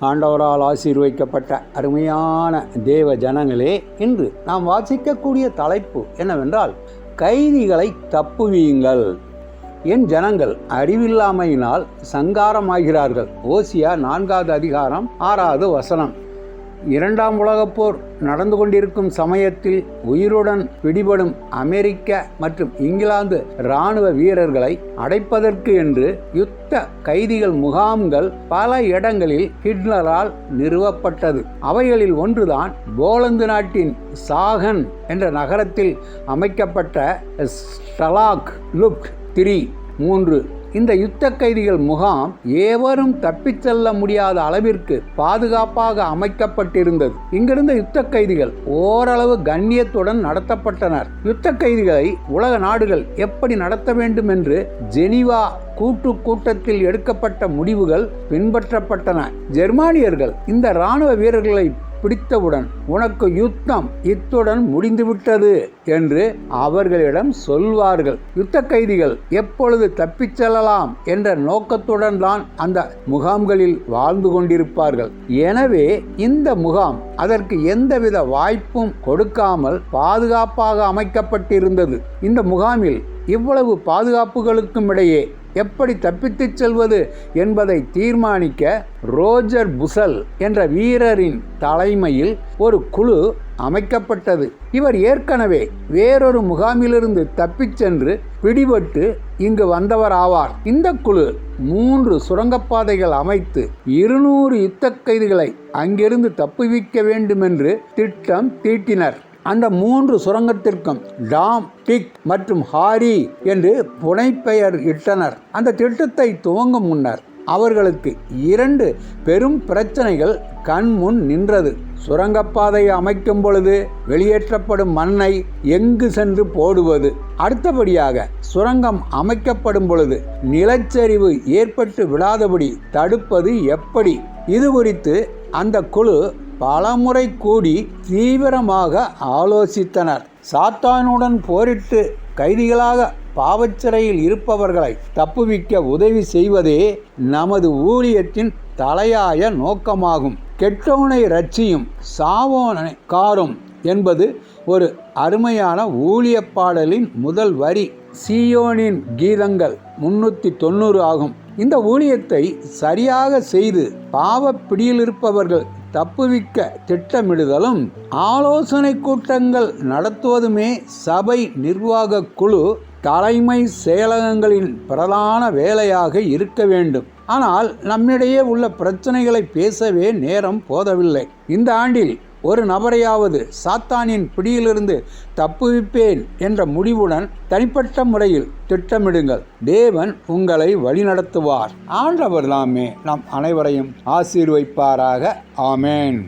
ஆண்டவரால் ஆசீர்வைக்கப்பட்ட அருமையான தேவ ஜனங்களே இன்று நாம் வாசிக்கக்கூடிய தலைப்பு என்னவென்றால் கைதிகளை தப்புவியுங்கள். என் ஜனங்கள் அறிவில்லாமையினால் சங்காரமாகிறார்கள். ஓசியா நான்காவது அதிகாரம் ஆறாவது வசனம். இரண்டாம் உலகப் போர் நடந்து கொண்டிருக்கும் சமயத்தில் உயிருடன் பிடிபடும் அமெரிக்க மற்றும் இங்கிலாந்து இராணுவ வீரர்களை அடைப்பதற்கு என்று யுத்த கைதிகள் முகாம்கள் பல இடங்களில் ஹிட்லரால் நிறுவப்பட்டது. அவைகளில் ஒன்றுதான் போலந்து நாட்டின் சாகன் என்ற நகரத்தில் அமைக்கப்பட்ட ஸ்டலாக் லுப்ட் த்ரீ மூன்று இந்த யுத்த கைதிகள் முகாம் ஏவரும் தப்பிச் செல்ல முடியாத அளவிற்கு பாதுகாப்பாக அமைக்கப்பட்டிருந்தது. இங்கிருந்த யுத்த கைதிகள் ஓரளவு கண்ணியத்துடன் நடத்தப்பட்டனர். யுத்த கைதிகளை உலக நாடுகள் எப்படி நடத்த வேண்டும் என்று ஜெனீவா கூட்டு கூட்டத்தில் எடுக்கப்பட்ட முடிவுகள் பின்பற்றப்பட்டன. ஜெர்மானியர்கள் இந்த இராணுவ வீரர்களை பிடித்தவுடன் உனக்கு யுத்தம் இத்துடன் முடிந்துவிட்டது என்று அவர்களிடம் சொல்வார்கள். யுத்த கைதிகள் எப்பொழுது தப்பிச் செல்லலாம் என்ற நோக்கத்துடன் தான் அந்த முகாம்களில் வாழ்ந்து கொண்டிருப்பார்கள். எனவே இந்த முகாம் அதற்கு எந்தவித வாய்ப்பும் கொடுக்காமல் பாதுகாப்பாக அமைக்கப்பட்டிருந்தது. இந்த முகாமில் இவ்வளவு பாதுகாப்புகளுக்கும் இடையே எப்படி தப்பித்துச் செல்வது என்பதை தீர்மானிக்க ரோஜர் புசல் என்ற வீரரின் தலைமையில் ஒரு குழு அமைக்கப்பட்டது. இவர் ஏற்கனவே வேறொரு முகாமிலிருந்து தப்பிச் சென்று பிடிபட்டு இங்கு வந்தவர் ஆவார் இந்த குழு மூன்று சுரங்கப்பாதைகள் அமைத்து இருநூறு யுத்த கைதிகளை அங்கிருந்து தப்புவிக்க வேண்டுமென்று திட்டம் தீட்டினர். அந்த மூன்று சுரங்கத்திற்கும் டாம் டிக் மற்றும் ஹாரி என்று புனைப்பெயர் இட்டனர். அந்த திட்டத்தை துவங்கும் முன்னர் அவர்களுக்கு இரண்டு பெரும் பிரச்சனைகள் கண் முன் நின்றது. சுரங்கப்பாதை அமைக்கும் பொழுது வெளியேற்றப்படும் மண்ணை எங்கு சென்று போடுவது? அடுத்தபடியாக சுரங்கம் அமைக்கப்படும் பொழுது நிலச்சரிவு ஏற்பட்டு விடாதபடி தடுப்பது எப்படி? இது குறித்து அந்த குழு பலமுறை கூடி தீவிரமாக ஆலோசித்தனர். சாத்தானுடன் போரிட்டு கைதிகளாக பாவச்சிறையில் இருப்பவர்களை தப்புவிக்க உதவி செய்வதே நமது ஊழியத்தின் தலையாய நோக்கமாகும். கெட்டவனை ரட்சியும் சாவோனை காரும் என்பது ஒரு அருமையான ஊழிய பாடலின் முதல் வரி. சியோனின் கீதங்கள் முன்னூற்றி தொண்ணூறு ஆகும். இந்த ஊழியத்தை சரியாக செய்து பாவ பிடியில் இருப்பவர்கள் தப்புவிக்க திட்டமிடுதலும் ஆலோசனை கூட்டங்கள் நடத்துவதுமே சபை நிர்வாக குழு தலைமை செயலகங்களின் பிரதான வேலையாக இருக்க வேண்டும். ஆனால் நம்மிடையே உள்ள பிரச்சனைகளை பேசவே நேரம் போதவில்லை. இந்த ஆண்டில் ஒரு நபரையாவது சாத்தானின் பிடியிலிருந்து தப்புவிப்பேன் என்ற முடிவுடன் தனிப்பட்ட முறையில் திட்டமிடுங்கள். தேவன் உங்களை வழிநடத்துவார். ஆண்டவர் தாமே நம் அனைவரையும் ஆசீர்வைப்பாராக ஆமேன்.